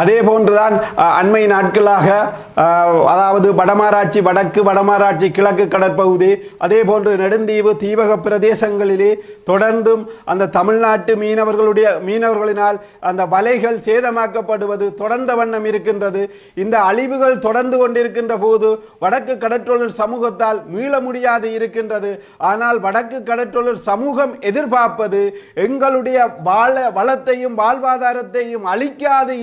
அதே போன்றுதான் அண்மை நாட்களாக அதாவது வடமாராட்சி வடக்கு வடமாராட்சி கிழக்கு கடற்பகுதி அதே போன்று நெடுந்தீவு தீபக பிரதேசங்களிலே தொடர்ந்தும் அந்த தமிழ்நாட்டு மீனவர்களுடைய மீனவர்களினால் அந்த வலைகள் சேதமாக்கப்படுவது தொடர்ந்த வண்ணம் இருக்கின்றது. இந்த அழிவுகள் தொடர்ந்து கொண்டிருக்கின்ற போது வடக்கு கடற்றொழில் சமூகத்தால் மீள முடியாது இருக்கின்றது. ஆனால் வடக்கு கடற்றொழில் சமூகம் எதிர்பார்ப்பது எங்களுடைய வாழ வளத்தையும் வாழ்வாதாரத்தையும் அழிக்காது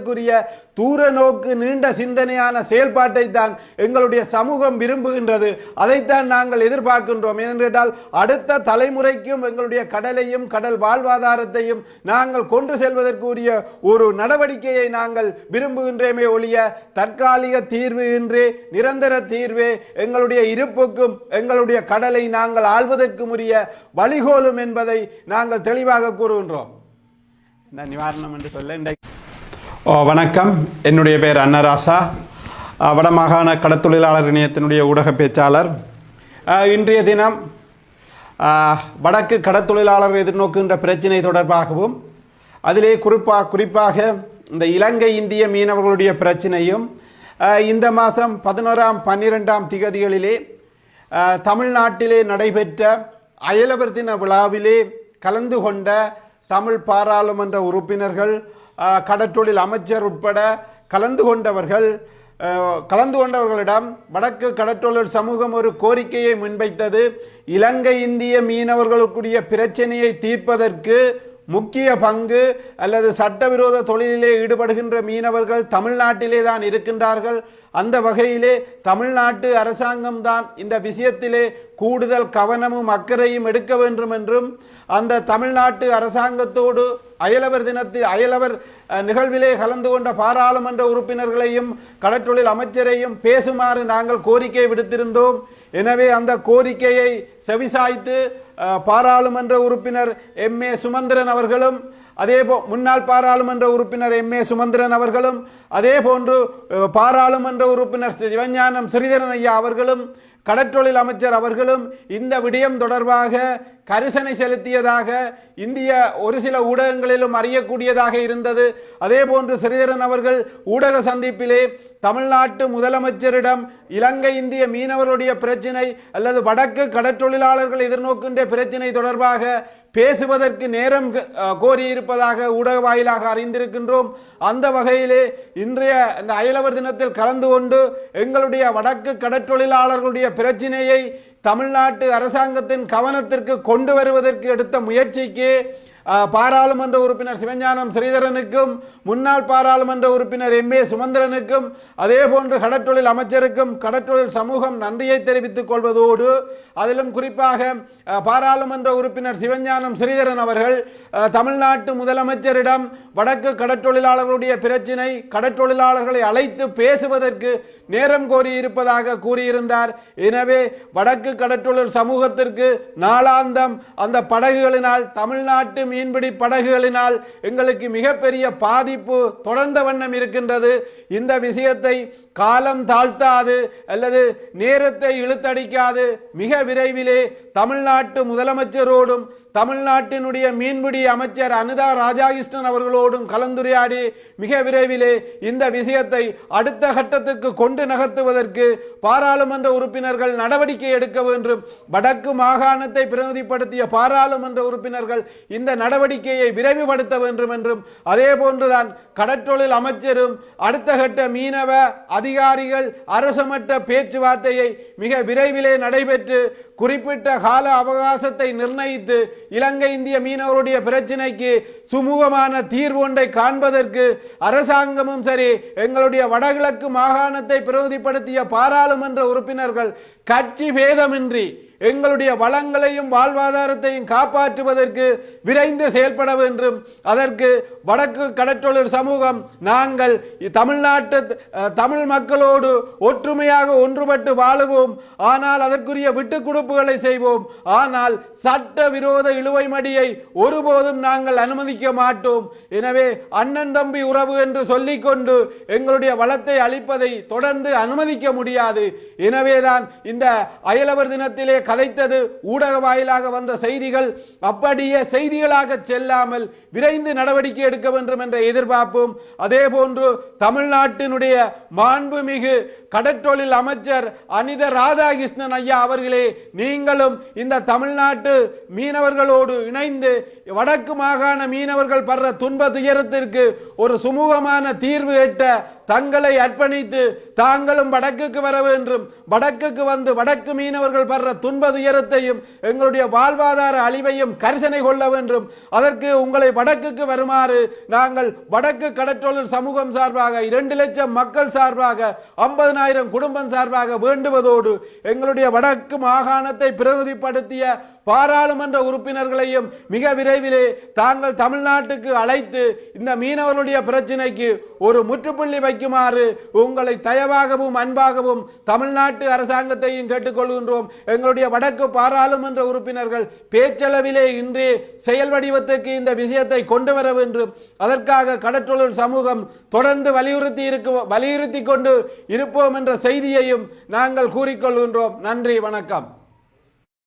இருப்பதற்குரிய தூர நோக்கு நீண்ட சிந்தனையான செயல்பாட்டை தான் எங்களுடைய சமூகம் விரும்புகின்றது. அதைத்தான் நாங்கள் எதிர்பார்க்கின்றோம். ஏனென்றால் அடுத்த தலைமுறைக்கும் எங்களுடைய கடலையும் கடல் வாழ்வாதாரத்தையும் நாங்கள் கொண்டு செல்வதற்குரிய ஒரு நடவடிக்கையை நாங்கள் விரும்புகின்றேமே ஒழிய தற்காலிக தீர்வு இன்றி நிரந்தர தீர்வே எங்களுடைய இருப்புக்கும் எங்களுடைய கடலை நாங்கள் ஆள்வதற்கும் உரிய வழிகோலும் என்பதை நாங்கள் தெளிவாக கூறுகின்றோம். இந்த நிவாரணம் என்று சொல்ல இன்றைக்கு வணக்கம். என்னுடைய பேர் அன்னராசா. வடமாகாண கடத்தொழிலாளர் இணையத்தினுடைய ஊடக பேச்சாளர். இன்றைய தினம் வடக்கு கடத்தொழிலாளர் எதிர்நோக்குகின்ற பிரச்சினை தொடர்பாகவும் அதிலே குறிப்பாக குறிப்பாக இந்த இலங்கை இந்திய மீனவர்களுடைய பிரச்சினையும் இந்த மாதம் பதினோராம் பன்னிரெண்டாம் திகதிகளிலே தமிழ்நாட்டிலே நடைபெற்ற அயலவர் தின விழாவிலே கலந்து கொண்ட தமிழ் பாராளுமன்ற உறுப்பினர்கள் கடற்றொழில் அமைச்சர் உட்பட கலந்து கொண்டவர்கள் கலந்து கொண்டவர்களிடம் வடக்கு கடற்றொழில் சமூகம் ஒரு கோரிக்கையை முன்வைத்தது. இலங்கை இந்திய மீனவர்களுக்குரிய பிரச்சனையை தீர்ப்பதற்கு முக்கிய பங்கு அல்லது சட்டவிரோத தொழிலிலே ஈடுபடுகின்ற மீனவர்கள் தமிழ்நாட்டிலே தான் இருக்கின்றார்கள். அந்த வகையிலே தமிழ்நாட்டு அரசாங்கம் தான் இந்த விஷயத்திலே கூடுதல் கவனமும் அக்கறையும் எடுக்க வேண்டும் என்றும் அந்த தமிழ்நாட்டு அரசாங்கத்தோடு அயலவர் தினத்தில் அயலவர் நிகழ்விலே கலந்து கொண்ட பாராளுமன்ற உறுப்பினர்களையும் கடற்றொழில் அமைச்சரையும் பேசுமாறு நாங்கள் கோரிக்கை விடுத்திருந்தோம். எனவே அந்த கோரிக்கையை செவிசாய்த்து பாராளுமன்ற உறுப்பினர் எம் ஏ சுமந்திரன் அவர்களும் அதே போ முன்னாள் பாராளுமன்ற உறுப்பினர் எம் ஏ சுமந்திரன் அவர்களும் அதே போன்று பாராளுமன்ற உறுப்பினர் சிவஞானம் ஸ்ரீதரன் ஐயா அவர்களும் கடற்றொழில் அமைச்சர் அவர்களும் இந்த விடயம் தொடர்பாக கரிசனை செலுத்தியதாக இந்திய ஒரு சில ஊடகங்களிலும் அறியக்கூடியதாக இருந்தது. அதே போன்று ஸ்ரீதரன் அவர்கள் ஊடக சந்திப்பிலே தமிழ்நாட்டு முதலமைச்சரிடம் இலங்கை இந்திய மீனவருடைய பிரச்சினை அல்லது வடக்கு கடற்றொழிலாளர்கள் எதிர்நோக்கின்ற பிரச்சினை தொடர்பாக பேசுவதற்கு நேரம் கோரியிருப்பதாக ஊடக வாயிலாக அறிந்திருக்கின்றோம். அந்த வகையிலே இன்றைய இந்த அயலவர் தினத்தில் கலந்து கொண்டு எங்களுடைய வடக்கு கடற்றொழிலாளர்களுடைய பிரச்சினையை தமிழ்நாட்டு அரசாங்கத்தின் கவனத்திற்கு கொண்டு வருவதற்கு எடுத்த முயற்சிக்கு பாராளுமன்ற உறுப்பினர் சிவஞானம் ஸ்ரீதரனுக்கும் முன்னாள் பாராளுமன்ற உறுப்பினர் எம் ஏ சுமந்திரனுக்கும் அதே போன்று கடற்றொழில் அமைச்சருக்கும் கடற்றொழில் சமூகம் நன்றியை தெரிவித்துக் கொள்வதோடு அதிலும் குறிப்பாக பாராளுமன்ற உறுப்பினர் சிவஞானம் ஸ்ரீதரன் அவர்கள் தமிழ்நாட்டு முதலமைச்சரிடம் வடக்கு கடற்றொழிலாளர்களுடைய பிரச்சினை கடற்றொழிலாளர்களை அழைத்து பேசுவதற்கு நேரம் கோரியிருப்பதாக கூறியிருந்தார். எனவே வடக்கு கடற்றொழில் சமூகத்திற்கு நாளாந்தம் அந்த படகுகளினால் தமிழ்நாட்டு மீன்பிடி படகுகளினால் எங்களுக்கு மிகப்பெரிய பாதிப்பு தொடர்ந்த வண்ணம் இருக்கின்றது. இந்த விஷயத்தை காலம் தாழ்த்தாது அல்லது நேரத்தை இழுத்தடிக்காது. மிக விரைவிலே தமிழ்நாட்டு முதலமைச்சரோடும் தமிழ்நாட்டினுடைய மீன்பிடி அமைச்சர் அனுதா ராஜாகிருஷ்ணன் அவர்களோடும் கலந்துரையாடி மிக விரைவிலே இந்த விஷயத்தை அடுத்த கட்டத்திற்கு கொண்டு நகர்த்துவதற்கு பாராளுமன்ற உறுப்பினர்கள் நடவடிக்கை எடுக்க வேண்டும். வடக்கு மாகாணத்தை பிரதிநிதிப்படுத்திய பாராளுமன்ற உறுப்பினர்கள் இந்த நடவடிக்கையை விரைவுபடுத்த வேண்டும் என்றும் அதே போன்றுதான் கடற்றொழில் அமைச்சரும் அடுத்த கட்ட மீனவ அதிகாரிகள் அரசமற்ற பேச்சுவார்த்தையை மிக விரைவிலே நடைபெற்று குறிப்பிட்ட கால அவகாசத்தை நிர்ணயித்து இலங்கை இந்திய மீனவருடைய பிரச்சினைக்கு சுமூகமான தீர்வு ஒன்றை காண்பதற்கு அரசாங்கமும் சரி எங்களுடைய வடகிழக்கு மாகாணத்தை பிரதிநிதிப்படுத்திய பாராளுமன்ற உறுப்பினர்கள் கட்சி பேதமின்றி எங்களுடைய வளங்களையும் வாழ்வாதாரத்தையும் காப்பாற்றுவதற்கு விரைந்து செயல்பட வேண்டும் அதற்கு வடக்கு கடற்றொழில் சமூகம் நாங்கள் தமிழ்நாட்டு தமிழ் மக்களோடு ஒற்றுமையாக ஒன்றுபட்டு வாழுவோம். ஆனால் அதற்குரிய விட்டுக் கொடுப்புகளை செய்வோம். ஆனால் சட்ட விரோத இழுவை மடியை ஒருபோதும் நாங்கள் அனுமதிக்க மாட்டோம். எனவே அண்ணன் தம்பி உறவு என்று சொல்லிக்கொண்டு எங்களுடைய வளத்தை அளிப்பதை தொடர்ந்து அனுமதிக்க முடியாது. எனவேதான் இந்த அயலவர் தினத்திலே கதைத்தது ஊடக வாயிலாக வந்த செய்திகள் அப்படியே செய்திகளாக செல்லாமல் விரைந்து நடவடிக்கை எடுக்க வேண்டும் என்ற எதிர்பார்ப்பும் அதே போன்று தமிழ்நாட்டினுடைய மாண்புமிகு கடற்றொழில் அமைச்சர் அனித ராதாகிருஷ்ணன் ஐயா அவர்களே நீங்களும் இந்த தமிழ்நாட்டு மீனவர்களோடு இணைந்து வடக்கு மாகாண மீனவர்கள் படுற துன்ப துயரத்திற்கு ஒரு சுமூகமான தீர்வு எட்ட தங்களை அர்ப்பணித்து தாங்களும் வடக்குக்கு வர வேண்டும். வடக்குக்கு வந்து வடக்கு மீனவர்கள் படுற துன்ப துயரத்தையும் எங்களுடைய வாழ்வாதார அழிவையும் கரிசனை கொள்ள வேண்டும். அதற்கு உங்களை வடக்குக்கு வருமாறு நாங்கள் வடக்கு கடற்றொழில் சமூகம் சார்பாக இரண்டு லட்சம் மக்கள் சார்பாக ஐம்பதனாயிரம் குடும்பம் சார்பாக வேண்டுவதோடு எங்களுடைய வடக்கு மாகாணத்தை பிரதிநிதிப்படுத்திய பாராளுமன்ற உறுப்பினர்களையும் மிக விரைவிலே தாங்கள் தமிழ்நாட்டுக்கு அழைத்து இந்த மீனவர்களுடைய பிரச்சினைக்கு ஒரு முற்றுப்புள்ளி வைக்குமாறு உங்களை தயவாகவும் அன்பாகவும் தமிழ்நாட்டு அரசாங்கத்தையும் கேட்டுக்கொள்கின்றோம். எங்களுடைய வடக்கு பாராளுமன்ற உறுப்பினர்கள் பேச்சளவிலே இன்றே செயல் வடிவத்துக்கு இந்த விஷயத்தை கொண்டு வர வேண்டும். அதற்காக கடற்றொழில் சமூகம் தொடர்ந்து வலியுறுத்தி இருக்க வலியுறுத்தி கொண்டு இருப்போம் என்ற செய்தியையும் நாங்கள் கூறிக்கொள்கின்றோம். நன்றி வணக்கம்.